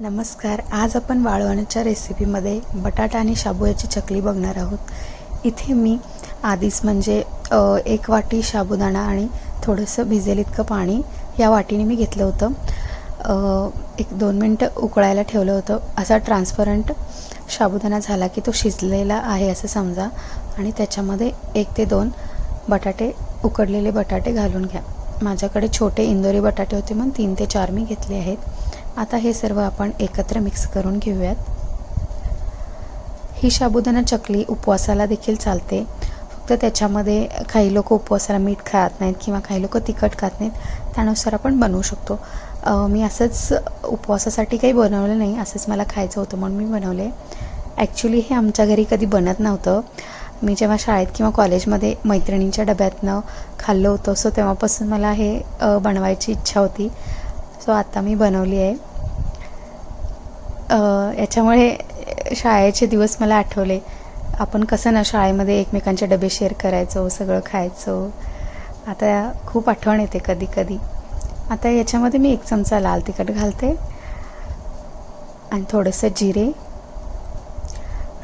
नमस्कार आज आपण वाळवण्याच्या रेसिपीमध्ये बटाटा आणि शाबू याची चकली बघणार आहोत. इथे मी आधीच म्हणजे एक वाटी साबुदाणा आणि थोडंसं भिजेल इतकं पाणी या वाटीने मी घेतलं होतं. एक दोन मिनटं उकळायला ठेवलं होतं. असा ट्रान्सपरंट साबुदाणा झाला की तो शिजलेला आहे असं समजा. आणि त्याच्यामध्ये एक ते दोन बटाटे उकडलेले बटाटे घालून घ्या. माझ्याकडे छोटे इंदोरी बटाटे होते म्हणून तीन ते चार मी घेतले आहेत. आता हे सर्व आपण एकत्र मिक्स करून घेऊयात. ही साबुदाणा चकली उपवासाला देखील चालते. फक्त त्याच्यामध्ये काही लोक उपवासाला मीठ खात नाहीत किंवा काही लोक तिखट खात नाहीत त्यानुसार आपण बनवू शकतो. मी असंच उपवासासाठी काही बनवलं नाही असंच मला खायचं होतं म्हणून मी बनवले. ॲक्च्युली हे आमच्या घरी कधी बनत नव्हतं. मी जेव्हा शाळेत किंवा कॉलेजमध्ये मैत्रिणींच्या डब्यातनं खाल्लं होतं सो तेव्हापासून मला हे बनवायची इच्छा होती. सो आता मी बनवली आहे. याच्यामुळे शाळेचे दिवस मला आठवले. आपण कसं ना शाळेमध्ये एकमेकांचे डबे शेअर करायचो सगळं खायचो. आता खूप आठवण येते कधी कधी. आता याच्यामध्ये मी एक चमचा लाल तिखट घालते आणि थोडंसं जिरे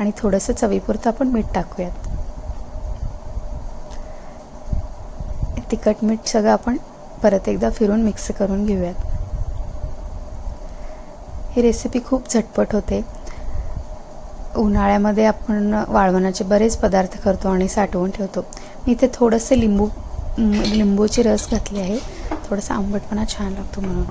आणि थोडंसं चवीपुरतं आपण मीठ टाकूयात. तिखट मीठ सगळं आपण परत एकदा फिरून मिक्स करून घेऊयात. ही रेसिपी खूप झटपट होते. उन्हाळ्यामध्ये आपण वाळवणाचे बरेच पदार्थ करतो आणि साठवून ठेवतो. मी इथे थोडंसं लिंबू लिंबूची रस घातली आहे. थोडासा आंबटपणा छान लागतो म्हणून.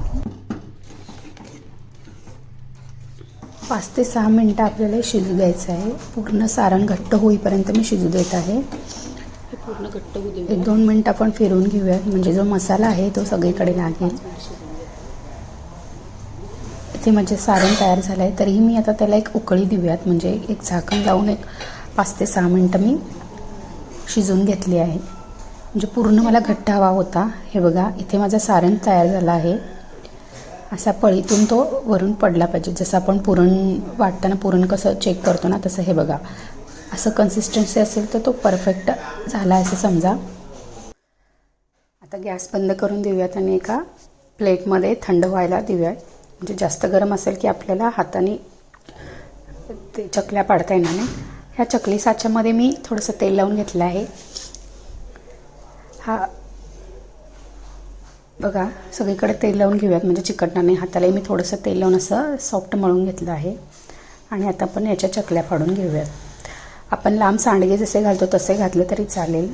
पाच ते सहा मिनटं आपल्याला शिजू द्यायचं आहे. पूर्ण सारण घट्ट होईपर्यंत मी शिजू देत आहे. हे पूर्ण घट्ट एक दोन मिनटं आपण फिरवून घेऊयात. म्हणजे जो मसाला आहे तो सगळीकडे लागेल. इथे म्हणजे सारण तयार झालं आहे तरीही मी आता त्याला एक उकळी देऊयात. म्हणजे एक झाकण लावून एक पाच ते सहा मिनटं मी शिजवून घेतली आहे. म्हणजे पूर्ण मला घट्ट हवा होता. हे बघा इथे माझा सारण तयार झाला आहे. असा पळीतून तो वरून पडला पाहिजे. जसं आपण पुरण वाटताना पुरण कसं चेक करतो ना तसं हे बघा. असं कन्सिस्टन्सी असेल तर तो परफेक्ट झाला आहे असं समजा. आता गॅस बंद करून देऊयात आणि एका प्लेटमध्ये थंड व्हायला देऊयात. म्हणजे जास्त गरम असेल की आपल्याला हाताने ते चकल्या पाडता येणार नाही. ह्या चकली साच्यामध्ये मी थोडंसं तेल लावून घेतलं आहे. हा. बघा सगळीकडे तेल लावून घेऊयात म्हणजे चिकटणार नाही. हातालाही मी थोडंसं तेल लावून असं सॉफ्ट मळून घेतलं आहे. आणि आता आपण याच्या चकल्या फाडून घेऊयात. आपण लांब सांडगे जसे घालतो तसे घातले तरी चालेल.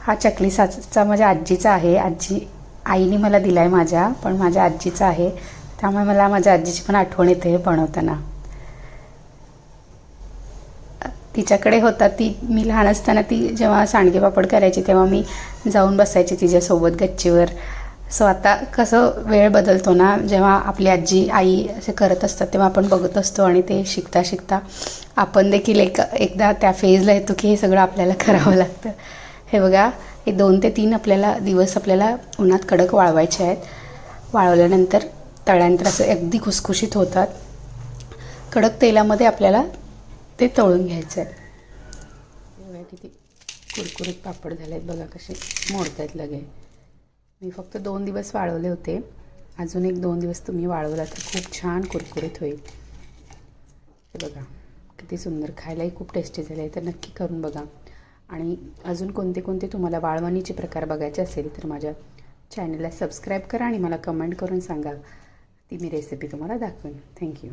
हा चकली साचा माझ्या आजीचा आहे. आजी आईने मला दिला आहे माझ्या पण माझ्या आजीचा आहे. त्यामुळे मला माझ्या आजीची पण आठवण येते हे बनवताना. तिच्याकडे होता ती मी लहान असताना ती जेव्हा सांडगे पापड करायची तेव्हा मी जाऊन बसायची तिच्यासोबत गच्चीवर. सो आता कसं वेळ बदलतो ना जेव्हा आपली आजी आई असे करत असतात तेव्हा आपण बघत असतो आणि ते शिकता शिकता आपण देखील एक एकदा त्या फेजला येतो की हे सगळं आपल्याला करावं लागतं. हे बघा हे दोन ते तीन आपल्याला दिवस आपल्याला उन्हात कडक वाळवायचे आहेत. वाळवल्यानंतर तळल्यानंतर असं अगदी खुसखुशीत होतात. कडक तेलामध्ये आपल्याला ते तळून घ्यायचं आहे किती कुरकुरीत पापड झाले आहेत बघा कसे मोडत आहेत लगे. मी फक्त दोन दिवस वाळवले होते. अजून एक दोन दिवस तुम्ही वाळवला तर खूप छान कुरकुरीत होईल. बघा किती सुंदर. खायलाही खूप टेस्टी झाले आहे तर नक्की करून बघा. आणि अजून कोणते कोणते तुम्हाला वाळवणीचे प्रकार बघायचे असेल तर माझ्या चॅनलला सबस्क्राईब करा आणि मला कमेंट करून सांगा. ती मी रेसिपी तुम्हाला दाखवेन. थँक्यू